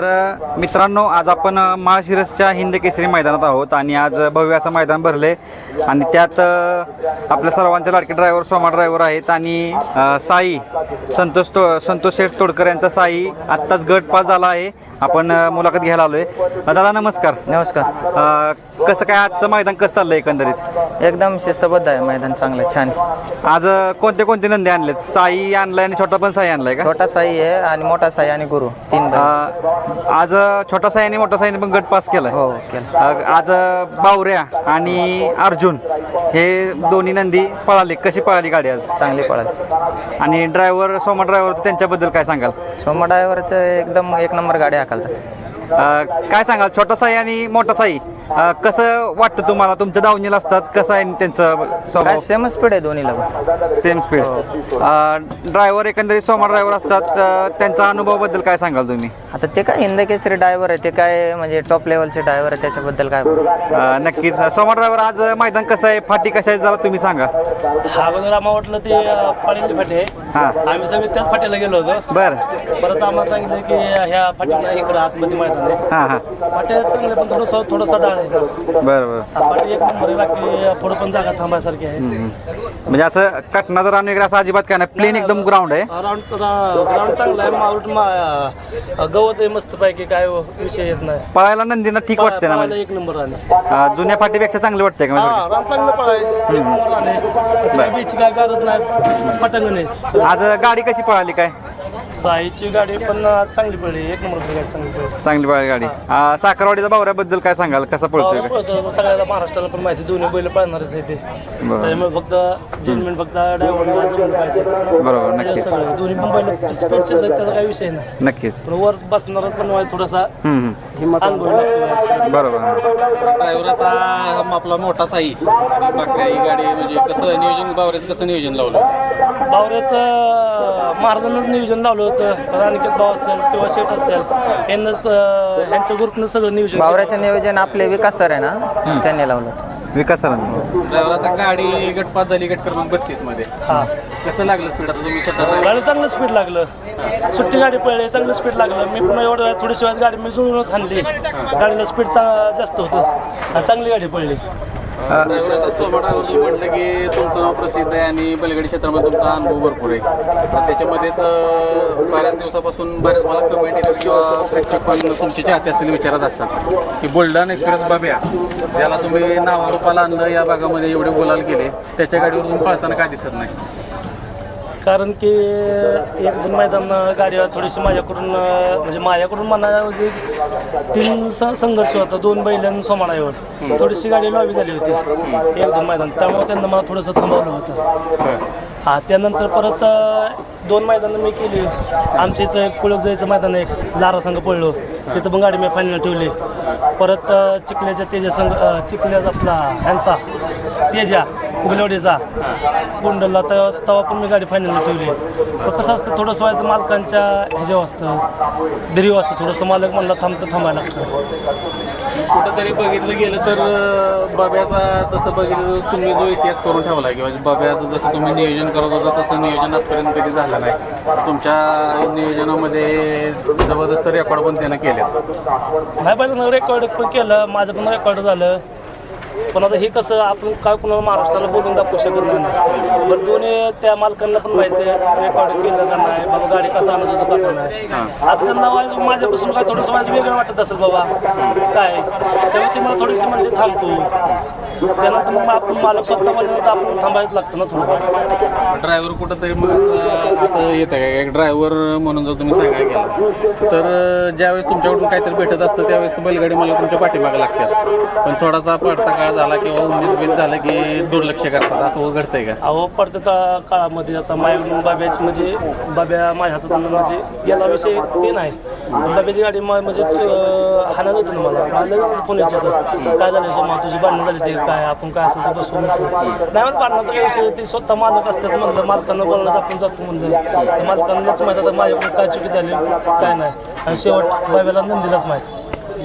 तर मित्रांनो आज आपण माळशिरसच्या हिंद केसरी मैदानात आहोत आणि आज भव्य असं मैदान भरले आणि त्यात आपल्या सर्वांचे लाडके ड्रायव्हर सोमा ड्रायव्हर आहेत आणि साई संतोष तो संतोष शेठ तोडकर यांचा साई आत्ताच गट पास झाला आहे. आपण मुलाखत घ्यायला आलोय. अ, दादा नमस्कार. नमस्कार. कसं काय आजचं मैदान कसं चाललंय एकंदरीत? एकदम शिस्तबद्ध आहे मैदान चांगलं आहे, छान. आहे. आज कोणते कोणते नंदी आणलेत? साई आणलाय आणि छोटा पण साई आणलाय का? छोटा साई आहे आणि मोठा साई आणि गुरु तीन. आज छोटा आणि मोठा साईने पण गट पास केलाय. हो केलं. आज बावऱ्या आणि अर्जुन हे दोन्ही नंदी पळाले. कशी पळाली गाडी आज? चांगली पळाली. आणि ड्रायव्हर सोमा ड्रायव्हर त्यांच्याबद्दल काय सांगाल? सोमा ड्रायव्हरचं एकदम एक नंबर गाडी हाकलतात काय सांगाल? छोटा साई आणि मोठा साई कसं वाटतं तुम्हाला? तुमच्या दावणीला असतात कसं आहे त्यांचं सेम स्पीड आहे दोन्हीला. सेम स्पीड ड्रायव्हर एकंदरीत सोमा ड्रायव्हर असतात त्यांचा अनुभवाबद्दल काय सांगाल तुम्ही? आता ते काय हिंद केसरी ड्रायव्हर आहे ते काय म्हणजे टॉप लेवलचे ड्रायव्हर आहे त्याच्याबद्दल काय नक्कीच. सोमा ड्रायव्हर आज मैदान कसं आहे? फाटी कशा आहे जरा तुम्ही सांगा. हा अगोदर आम्हाला वाटलं ते पाण्याची फाटी आहे. हा. आम्ही सगळे त्याच फाट्याला गेलो होतो. बर. परत आम्हाला सांगितलं की ह्या फाटीला इकडं आतमध्ये मैदान हां हां. चांगले पण थोडंसं थोडासा डाळ आहे. बरं बरं. फाटी एक नंबर आहे बाकी पुढं पण जागा थांबायसारखी आहे. म्हणजे असं कटनाचं रान वगैरे असं अजिबात काय नाही. प्लेन एकदम ग्राउंड आहे. राऊंड ग्राउंड चांगला आहे. माऊट मा गवत आहे मस्त पैकी काय विषय येत नाही. पळायला नंदीना ठीक वाटते ना पळायला म्हणजे? एक नंबर अं, जुन्या फाटीपेक्षा चांगलं वाटतंय का म्हणजे? हा रान चांगलं पळाय एक नंबर राहणे बीच काय गरज नाही. पटंग नाही. आज गाडी कशी पळाली काय? साईची गाडी पण चांगली पडली. एक नंबर गाडी चांगली पडली. चांगली गाडी. अं, साखरवाडीचा बावऱ्याबद्दल काय सांगाल? कसा पळतोय? पळतो सगळ्याला महाराष्ट्राला पण माहिती दोन्ही बैल पळणारच आहे ते. त्यामुळे फक्त जजमेंट फक्त ड्रायव्हरला जमलं पाहिजे. बरोबर त्याच्यावर नक्कीच. सगळं. दोन्ही पण बैल स्पीडचेच आहेत त्याचा काही विषय नाही. नक्कीच. पण वर बसणार पण व्हायला थोडासा हम्म, हम्म. बरोबर ड्रायव्हर आता आपला मोठा साई. बाकऱ्या ही गाडी म्हणजे कसं नियोजन बावऱ्याचं कसं नियोजन लावलं? बावऱ्याचं महाराजांनाच नियोजन लावलं होतं. पण अनिकेत भाऊ असतील किंवा शेठ असतील यांनाच अं, यांच्या ग्रुपनं सगळं नियोजन केलं. बावऱ्याचं नियोजन आपले विकास सर आहे ना? त्यांनी लावलं होतं. विकास सरांनी ड्रायव्हर आता गाडी गटपास झाली गट क्रमांक बत्तीसमध्ये. हा. कसं लागलं स्पीड आता तुम्ही स्वतः? गाडी चांगलं स्पीड लागलं. सुट्टी गाडी पडली चांगलं स्पीड लागलं. मी पण एवढं थोडीशी वेळ गाडी मी जुळूनच आणली. गाडीला स्पीड जास्त होतं. आणि चांगली गाडी पडली ड्रायव्हर आता सोमा तुम्ही म्हटलं की तुमचं नाव प्रसिद्ध आहे आणि बैलगाडी क्षेत्रामध्ये तुमचा अनुभव भरपूर आहे. तर त्याच्यामध्येच बऱ्याच दिवसापासून बऱ्याच मला कमेंट येतात किंवा प्रेक्षक पण तुमचे चाहते असतील विचारत असतात की बुलढाणा एक्सप्रेस बाब्या ज्याला तुम्ही नावारूपाला आणलं या भागामध्ये एवढे बोलायला गेले त्याच्या गाडीवर तुम्ही पळताना काय दिसत नाही. कारण की एक दोन मैदान गाडीवर थोडीशी माझ्याकडून म्हणजे माझ्याकडून म्हणायला तीन स- संघर्ष होता दोन बैलां सोमानावर थोडीशी गाडी लॉबी झाली होती एक दोन मैदान. त्यामुळे त्यांना मला थोडंसं थांबवलं होतं. हा त्यानंतर परत अं, दोन मैदानं मी केली. आमच्या इथं एक कुळक जायचं मैदान आहे एक लारा संघ पडलो तिथं पण गाडी मी फायनल ठेवली. परत अं, चिखल्याच्या तेजा संघ अं, चिखल्याचा आपला ह्यांचा तेजा. उगलवडीचा कुंडलला तर तेव्हा पण मी गाडी फायनल ठेवली. पण कसं असतं थोडंसं व्हायचं मालकांच्या ह्याच्यावर असतं. दरीव असतं. थोडंसं मालक म्हणला थांबतं थांबायला लागतं. कुठंतरी बघितलं गेलं तर बाब्याचा तसं बघितलं तर तुम्ही जो इतिहास करून ठेवला किंवा बाब्याचं जसं तुम्ही नियोजन करत होता तसं नियोजन आजपर्यंत कधी झालं नाही. तुमच्या नियोजनामध्ये जबरदस्त रेकॉर्ड पण त्यानं केले नाही पाहिजे रेकॉर्ड पण केलं. माझं पण रेकॉर्ड झालं. पण आता हे कसं आपण काय कुणाला महाराष्ट्राला बोलून दाखवू शकत नाही. बरं दोन्ही त्या मालकांना पण माहिती आहे रेकॉर्ड केलं का नाही बाबा गाडी कसं आणत होतं कसं नाही. आता त्यांना माझ्या- माझ्यापासून काय थोडंसं माझं वेगळं वाटत असेल बाबा. काय? तेव्हा ते मला थोडीशी म्हणजे थांबतो त्यानंतर मग आपण मालक स्वतः म्हणल्यानंतर आपण थांबायचं लागतं ना थोडं ड्रायव्हर कुठंतरी मग असं येतं का? एक ड्रायव्हर म्हणून जर तुम्ही सांगायला गेला तर ज्यावेळेस तुमच्याकडून काहीतरी भेटत असतं त्यावेळेस बैलगाडी मला तुमच्या पाठीमागे लागतात. पण थोडासा पडता काळ झाला किंवा उन्नीस बीस झालं की दुर्लक्ष करतात असं घडतंय का? अहो पडत्या काळामध्ये आता माय बाब्याची म्हणजे बाब्या माझ्या हातात म्हणजे याला विषय ते नाही. बाब्याची गाडी मा- म्हणजे हाणत होती ना मला. मला फोन येत काय झालं मग तुझी भांडणं झाली ते काय? आपण काय असेल ते बसून नाही मग भांडणाचा काही विषय? ते स्वतः मालक असतात म्हणलं मालकांना बोलण्यात आपण जातो म्हणलं मालकांनाच माहिती आता माझ्याकडून काय चुकी झाली काय नाही. आणि शेवट बाब्याला नंदीलाच माहिती.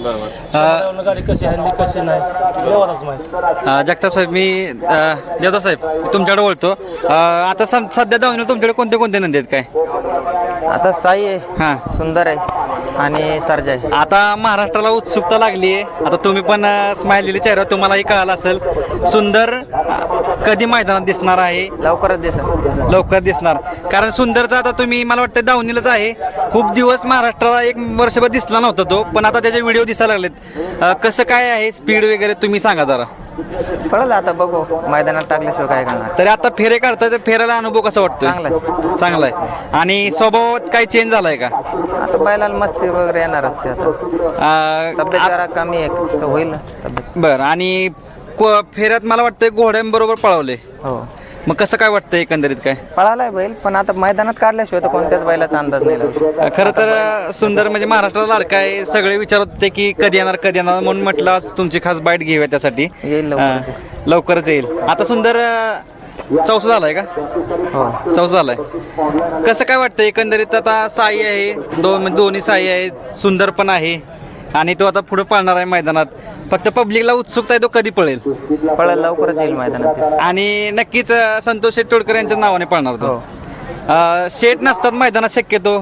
गाडी कशी आणली कशी नाही व्यवहारच माहिती अ, जगताप साहेब मी अ, देवदास साहेब तुमच्याकडे बोलतो. अ, आता सम- सध्या दावणीला तुमच्याकडे कोणते कोणते नंदी आहेत काय? आता साई आहे. हां. सुंदर आहे. आणि सरजाय आता महाराष्ट्राला उत्सुकता लागली आहे. आता तुम्ही पण स्माइल चेहरा तुम्हालाही कळाला असेल. सुंदर कधी मैदानात दिसणार आहे? लवकरच दिसेल. लवकर दिसणार. कारण सुंदरचा आता तुम्ही मला वाटतं दावणीलाच आहे. खूप दिवस महाराष्ट्राला एक वर्षभर दिसला नव्हता तो पण आता त्याचे व्हिडिओ दिसायला लागलेत. कसं काय आहे? स्पीड वगैरे तुम्ही सांगा जरा. कळलं आता बघू. मैदानात टाकल्याशिवाय काय करणार. तरी आता फेरे काढताय तर फेरायला अनुभव कसा वाटतोय? चांगला आहे. चांगला आहे. आणि स्वभावात काही चेंज झालाय का? आता बैलाला मस्ती वगैरे येणार असते आता. तब्येत जरा कमी आहे तर होईल ना तब्येत. बरं आणि को- फेऱ्यात मला वाटतं घोड्यांबरोबर पळवले हो. मग कसं काय वाटतं एकंदरीत काय? पळालाय बैल पण आता मैदानात काढल्याशिवाय तर कोणत्याच बैलाचा अंदाज नाही लागू शकत. खरं तर सुंदर म्हणजे महाराष्ट्राला लाडका आहे सगळे विचारत होते की कधी येणार कधी येणार म्हणून म्हटलं आज तुमची खास बाईट घेऊया त्यासाठी. येईल लवकरच. अ, लवकरच येईल. आता सुंदर चौसा झालाय का? हो. चौसा झालाय. कसं काय वाटतं एकंदरीत आता साई आहे दोन म्हणजे दोन्ही साई आहेत सुंदर पण आहे. आणि तो आता पुढे पळणार आहे मैदानात. फक्त पब्लिकला उत्सुकता आहे तो कधी पळेल. पळायला लवकरच येईल मैदानात. आणि नक्कीच अ, संतोष शेट तोडकर यांच्या नावाने पळणार तो. हो. अ, शेट नसतात मैदानात शक्यतो?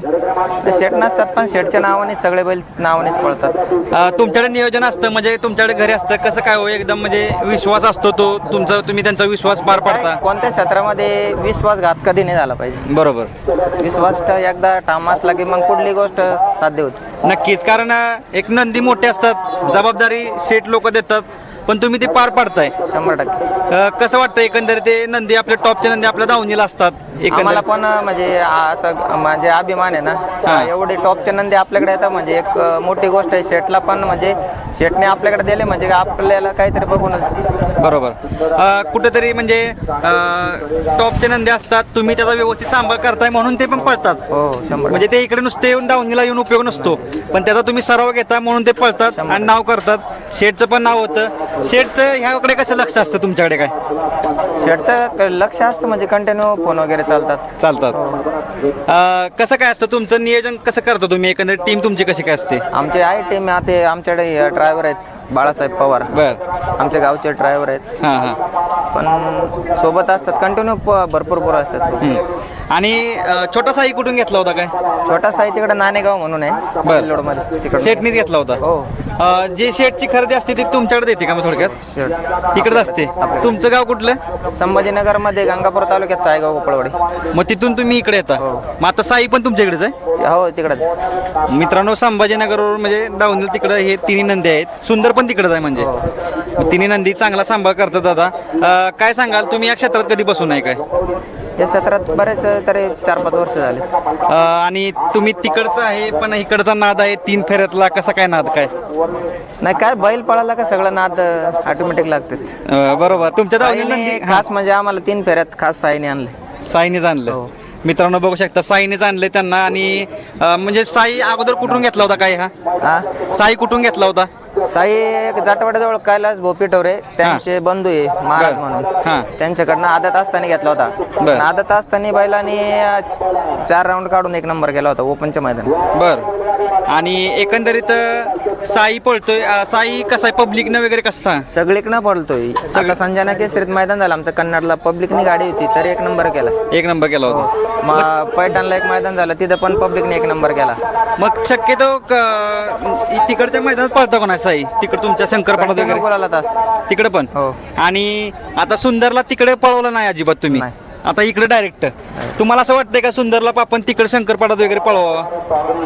ते शेट नसतात पण शेटच्या नावाने सगळे बैल नावानेच पळतात. अ, तुमच्याकडे नियोजन असतं? म्हणजे तुमच्याकडे घरी असतं? कसं काय हो? एकदम म्हणजे विश्वास असतो तो? तुमचा तुम्ही त्यांचा विश्वास पार पाडता? कोणत्या क्षेत्रामध्ये विश्वासघात कधी नाही झाला पाहिजे. बरोबर. विश्वास एकदा ठाम असला की मग कुठली गोष्ट साध्य होते. नक्कीच कारण एक नंदी मोठे असतात जबाबदारी शेट लोक देतात पण तुम्ही ते पार पाडताय. शंभर टक्के. अ, कसं वाटतं एकंदरीत ते नंदी आपल्या टॉपचे नंदी आपल्या दावणीला असतात? आम्हाला एकंदरीत पण म्हणजे असं म्हणजे अभिमान आहे ना हा. एवढे टॉपचे नंदी आपल्याकडे येतात म्हणजे एक अ, मोठी गोष्ट आहे शेटला पण म्हणजे शेटने आपल्याकडे दिले म्हणजे आपल्याला काहीतरी बघूनच. बरोबर. अ, कुठेतरी म्हणजे अ, टॉपचे नंदी असतात तुम्ही त्याचा व्यवस्थित सांभाळ करताय म्हणून ते पण पळतात. हो शंभर म्हणजे ते इकडे नुसते येऊन दावणीला येऊन उपयोग नसतो. पण त्याचा तुम्ही सराव घेता म्हणून ते पळतात आणि नाव करतात. शेठचं पण नाव होतं. शेठचं ह्याकडे कसं लक्ष असतं तुमच्याकडे काय? शेटचं क- लक्ष असतं म्हणजे कंटिन्यू फोन वगैरे चालतात. चालतात. अ, कसं काय असतं तुमचं नियोजन कसं करता तुम्ही? एकंदरीत टीम तुमची कशी काय असते? आमचे आहे टीम आता आमच्याकडे ड्रायव्हर आहेत बाळासाहेब पवार. बर. आमच्या गावचे ड्रायव्हर आहेत. हां हां. पण सोबत असतात कंटिन्यू भरपूर पोरं असतात. सोबत. आणि अ, छोटा साई कुठून घेतला होता काय? छोटा साई तिकडे नाणेगाव म्हणून आहे सिल्लोडमध्ये तिकडे शेटनीच घेतला होता? हो. अ, जे शेटची खरेदी असते ती तुमच्याकडे येते का मग थोडक्यात? शेट. तिकडेच असते. तुमचं गाव कुठलं? संभाजीनगरमध्ये गंगापूर तालुक्यात सायगाव उपळवाडी. मग तिथून तुम्ही इकडे येता. मग आता साई पण तुमच्याकडेच आहे? हो तिकडच. मित्रांनो संभाजीनगरवर म्हणजे दावणीला तिकडं हे तिन्ही नंदी आहेत. सुंदर पण तिकडंच आहे म्हणजे. मग तिन्ही नंदी चांगला सांभाळ करतात दादा. अं, काय सांगाल? तुम्ही या क्षेत्रात कधी बसून आहे काय? या क्षेत्रात बरेच तरी चार पाच वर्ष झाले. अं, आणि तुम्ही तिकडचं आहे पण इकडचा नाद आहे तीन फेऱ्यातला कसा काय नाद काय? नाही काय बैल पळाला का सगळं नाद ऑटोमॅटिक लागतात. अं, बरोबर. तुमच्या दावणीला साईने नंदी खास म्हणजे आम्हाला तीन फेऱ्यात खास साईने आणले. साईनेच आणलं. मित्रांनो बघू शकता साईनेच आणले त्यांना. आणि अं, म्हणजे साई अगोदर कुठून घेतला होता काय हा? हा? साई कुठून घेतला होता? साई एक जाटवाड्याजवळ कैलास भोपिटवरे त्यांचे बंधू आहे महाराज हा. म्हणून त्यांच्याकडनं आदत असताना घेतला होता. आदत असताना बैलांनी चार राऊंड काढून एक नंबर केला होता ओपनच्या मैदानात. बर. आणि एकंदरीत अं, साई पळतोय अं, साई कसा आहे? पब्लिकनं वगैरे कसा सगळीकडनं पळतोय. सगळं संजना केसरीत मैदान झालं आमचं कन्नडला पब्लिकनी गाडी होती तर एक नंबर केला. एक नंबर केला होता. मग पैठणला एक मैदान झालं तिथं पण पब्लिकने एक नंबर केला. मग शक्यतो क- तिकडच्या मैदानात पळता कोणा साई? तिकडे तुमच्या शंकरपणात वगैरे? बोलायला तिकडे पण. हो. आणि आता सुंदरला तिकडे पळवलं नाही अजिबात तुम्ही? नाही. आता इकडे डायरेक्ट तुम्हाला असं वाटतंय का सुंदरला आपण तिकडे शंकरपणात वगैरे पळवावा?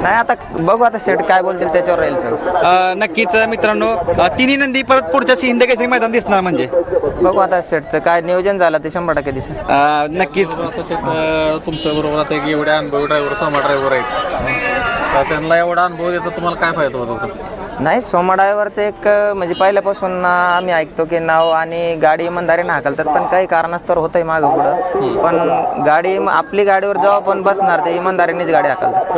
नाही आता बघू आता शेट काय बोलतील त्याच्यावर राहील अं, नक्कीच मित्रांनो अं, तिन्ही नंदी परत पुढच्या हिंद केसरी मैदान दिसणार म्हणजे? बघू आता शेटचं काय नियोजन झालं ते शंभर टक्के दिसेल. अं, नक्कीच. तुमच्या बरोबर आता एक एवढे अनुभव ड्रायव्हर सोमा ड्रायव्हर आहेत. तर त्यांना एवढा अनुभव द्यायचा तुम्हाला काय फायदा होता? नाही सोमा ड्रायव्हरचं एक म्हणजे पहिल्यापासून आम्ही ऐकतो की नाव आणि गाडी इमानदारीने हाकलतात पण काही कारणास्तव होतंय मागं पुढं. पण गाडी आपली गाडीवर जेव्हा पण बसणार ते इमानदारीनेच गाडी हाकलतात.